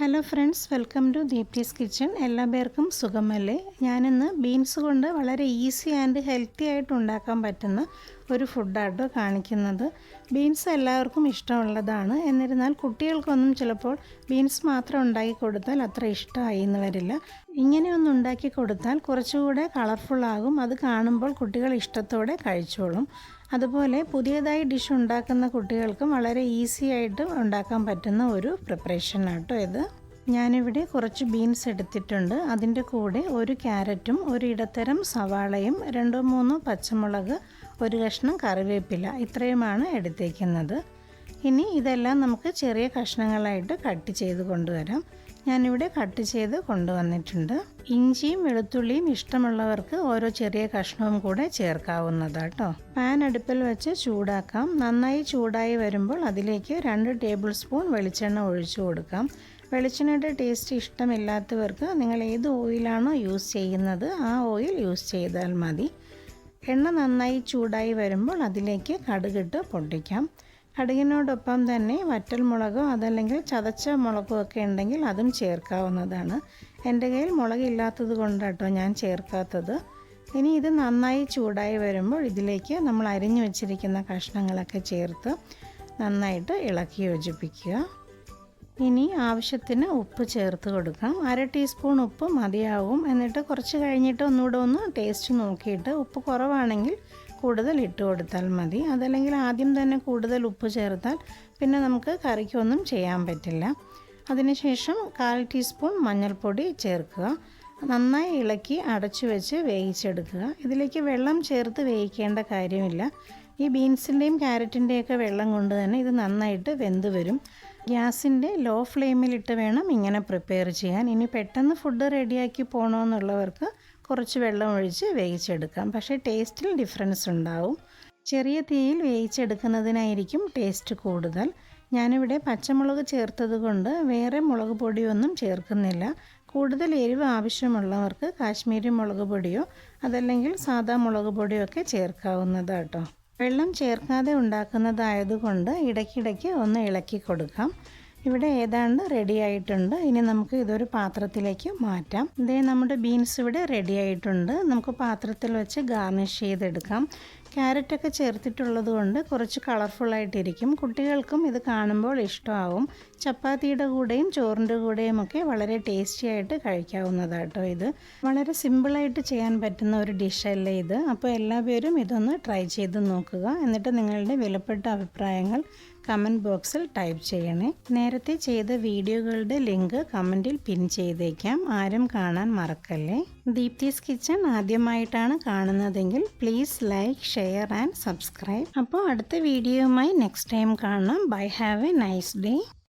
Hello friends welcome to Deepthi's kitchen. എല്ലാ പേർക്കും സുഖമല്ലേ? ഞാനിന്ന് ബീൻസ് കൊണ്ട് വളരെ ഈസി ആൻഡ് ഹെൽത്തി ആയിട്ട് ഉണ്ടാക്കാൻ പറ്റുന്ന ഒരു ഫുഡായിട്ട് കാണിക്കുന്നത്. ബീൻസ് എല്ലാവർക്കും ഇഷ്ടമുള്ളതാണ്. എന്നിരുന്നാൽ കുട്ടികൾക്കൊന്നും ചിലപ്പോൾ ബീൻസ് മാത്രം ഉണ്ടാക്കി കൊടുത്താൽ അത്ര ഇഷ്ടമായി എന്ന് വരില്ല. ഇങ്ങനെ ഒന്ന് ഉണ്ടാക്കി കൊടുത്താൽ കുറച്ചുകൂടെ കളർഫുള്ളാകും അത് കാണുമ്പോൾ കുട്ടികൾ ഇഷ്ടത്തോടെ കഴിച്ചോളും. അതുപോലെ പുതിയതായി ഡിഷ് ഉണ്ടാക്കുന്ന കുട്ടികൾക്കും വളരെ ഈസി ആയിട്ട് ഉണ്ടാക്കാൻ പറ്റുന്ന ഒരു പ്രിപ്പറേഷൻ ആട്ടോ ഇത്. ഞാനിവിടെ കുറച്ച് ബീൻസ് എടുത്തിട്ടുണ്ട്. അതിന്റെ കൂടെ ഒരു ക്യാരറ്റും ഒരു ഇടത്തരം സവാളയും രണ്ടോ മൂന്നോ പച്ചമുളക് ഒരു കഷ്ണം കറിവേപ്പില ഇത്രയുമാണ് എടുത്തേക്കുന്നത്. ഇനി ഇതെല്ലാം നമുക്ക് ചെറിയ കഷ്ണങ്ങളായിട്ട് കട്ട് ചെയ്ത് കൊണ്ടുവരാം. ഞാനിവിടെ കട്ട് ചെയ്ത് കൊണ്ടുവന്നിട്ടുണ്ട്. ഇഞ്ചിയും വെളുത്തുള്ളിയും ഇഷ്ടമുള്ളവർക്ക് ഓരോ ചെറിയ കഷ്ണവും കൂടെ ചേർക്കാവുന്നതാട്ടോ. പാൻ അടുപ്പിൽ വെച്ച് ചൂടാക്കാം. നന്നായി ചൂടായി വരുമ്പോൾ അതിലേക്ക് രണ്ട് ടേബിൾ സ്പൂൺ വെളിച്ചെണ്ണ ഒഴിച്ചു കൊടുക്കാം. വെളിച്ചെണ്ണയുടെ ടേസ്റ്റ് ഇഷ്ടമില്ലാത്തവർക്ക് നിങ്ങൾ ഏത് ഓയിലാണോ യൂസ് ചെയ്യുന്നത് ആ ഓയിൽ യൂസ് ചെയ്താൽ മതി. എണ്ണ നന്നായി ചൂടായി വരുമ്പോൾ അതിലേക്ക് കടുകിട്ട് പൊട്ടിക്കാം. കടുകിനോടൊപ്പം തന്നെ വറ്റൽ മുളകോ അതല്ലെങ്കിൽ ചതച്ച മുളകോ ഒക്കെ ഉണ്ടെങ്കിൽ അതും ചേർക്കാവുന്നതാണ്. എന്റെ കയ്യിൽ മുളകില്ലാത്തത് കൊണ്ടാട്ടോ ഞാൻ ചേർക്കാത്തത്. ഇനി ഇത് നന്നായി ചൂടായി വരുമ്പോൾ ഇതിലേക്ക് നമ്മൾ അരിഞ്ഞു വെച്ചിരിക്കുന്ന കഷ്ണങ്ങളൊക്കെ ചേർത്ത് നന്നായിട്ട് ഇളക്കി യോജിപ്പിക്കുക. ഇനി ആവശ്യത്തിന് ഉപ്പ് ചേർത്ത് കൊടുക്കാം അര ടീസ്പൂൺ ഉപ്പ് മതിയാവും. എന്നിട്ട് കുറച്ച് കഴിഞ്ഞിട്ട് ഒന്നുകൂടെ ഒന്ന് ടേസ്റ്റ് നോക്കിയിട്ട് ഉപ്പ് കുറവാണെങ്കിൽ കൂടുതൽ ഇട്ട് കൊടുത്താൽ മതി. അതല്ലെങ്കിൽ ആദ്യം തന്നെ കൂടുതൽ ഉപ്പ് ചേർത്താൽ പിന്നെ നമുക്ക് കറിക്കൊന്നും ചെയ്യാൻ പറ്റില്ല. അതിനുശേഷം കാൽ ടീസ്പൂൺ മഞ്ഞൾപ്പൊടി ചേർക്കുക. നന്നായി ഇളക്കി അടച്ചു വെച്ച് വേവിച്ചെടുക്കുക. ഇതിലേക്ക് വെള്ളം ചേർത്ത് വേവിക്കേണ്ട കാര്യമില്ല. ഈ ബീൻസിന്റെയും ക്യാരറ്റിന്റെയൊക്കെ വെള്ളം കൊണ്ട് തന്നെ ഇത് നന്നായിട്ട് വെന്ത് വരും. ഗ്യാസിന്റെ ലോ ഫ്ലെയിമിലിട്ട് വേണം ഇങ്ങനെ പ്രിപ്പയർ ചെയ്യാൻ. ഇനി പെട്ടെന്ന് ഫുഡ് റെഡിയാക്കി പോകണമെന്നുള്ളവർക്ക് കുറച്ച് വെള്ളം ഒഴിച്ച് വേവിച്ചെടുക്കാം. പക്ഷേ ടേസ്റ്റിൽ ഡിഫറൻസ് ഉണ്ടാവും. ചെറിയ തീയിൽ വേവിച്ചെടുക്കുന്നതിനായിരിക്കും ടേസ്റ്റ് കൂടുതൽ. ഞാനിവിടെ പച്ചമുളക് ചേർത്തത് കൊണ്ട് വേറെ മുളക് പൊടിയൊന്നും ചേർക്കുന്നില്ല. കൂടുതൽ എരിവ് ആവശ്യമുള്ളവർക്ക് കാശ്മീരി മുളക് പൊടിയോ അതല്ലെങ്കിൽ സാധാ മുളക് പൊടിയോ ഒക്കെ ചേർക്കാവുന്നതാട്ടോ. വെള്ളം ചേർക്കാതെ ഉണ്ടാക്കുന്നതായതുകൊണ്ട് ഇടയ്ക്കിടയ്ക്ക് ഒന്ന് ഇളക്കി കൊടുക്കാം. ഇവിടെ ഏതാണ്ട് റെഡി ആയിട്ടുണ്ട്. ഇനി നമുക്ക് ഇതൊരു പാത്രത്തിലേക്ക് മാറ്റാം. ഇതേ നമ്മുടെ ബീൻസ് ഇവിടെ റെഡി ആയിട്ടുണ്ട്. നമുക്ക് പാത്രത്തിൽ വെച്ച് ഗാർണിഷ് ചെയ്തെടുക്കാം. ക്യാരറ്റൊക്കെ ചേർത്തിട്ടുള്ളത് കൊണ്ട് കുറച്ച് കളർഫുള്ളായിട്ടിരിക്കും കുട്ടികൾക്കും ഇത് കാണുമ്പോൾ ഇഷ്ടമാവും. ചപ്പാത്തിയുടെ കൂടെയും ചോറിന്റെ കൂടെയും ഒക്കെ വളരെ ടേസ്റ്റി ആയിട്ട് കഴിക്കാവുന്നതാട്ടോ ഇത്. വളരെ സിമ്പിളായിട്ട് ചെയ്യാൻ പറ്റുന്ന ഒരു ഡിഷല്ലേ ഇത്. അപ്പോൾ എല്ലാ പേരും ഇതൊന്ന് ട്രൈ ചെയ്ത് നോക്കുക. എന്നിട്ട് നിങ്ങളുടെ വിലപ്പെട്ട അഭിപ്രായങ്ങൾ കമന്റ് ബോക്സിൽ ടൈപ്പ് ചെയ്യണേ. നേരത്തെ ചെയ്ത വീഡിയോകളുടെ ലിങ്ക് കമന്റിൽ പിൻ ചെയ്തേക്കാം. ആരും കാണാൻ മറക്കല്ലേ? ദീപ്തീസ് കിച്ചൺ ആദ്യമായിട്ടാണ് കാണുന്നതെങ്കിൽ please like share and subscribe അപ്പോൾ അടുത്ത വീഡിയോയുമായി നെക്സ്റ്റ് ടൈം കാണാം. Bye have a nice day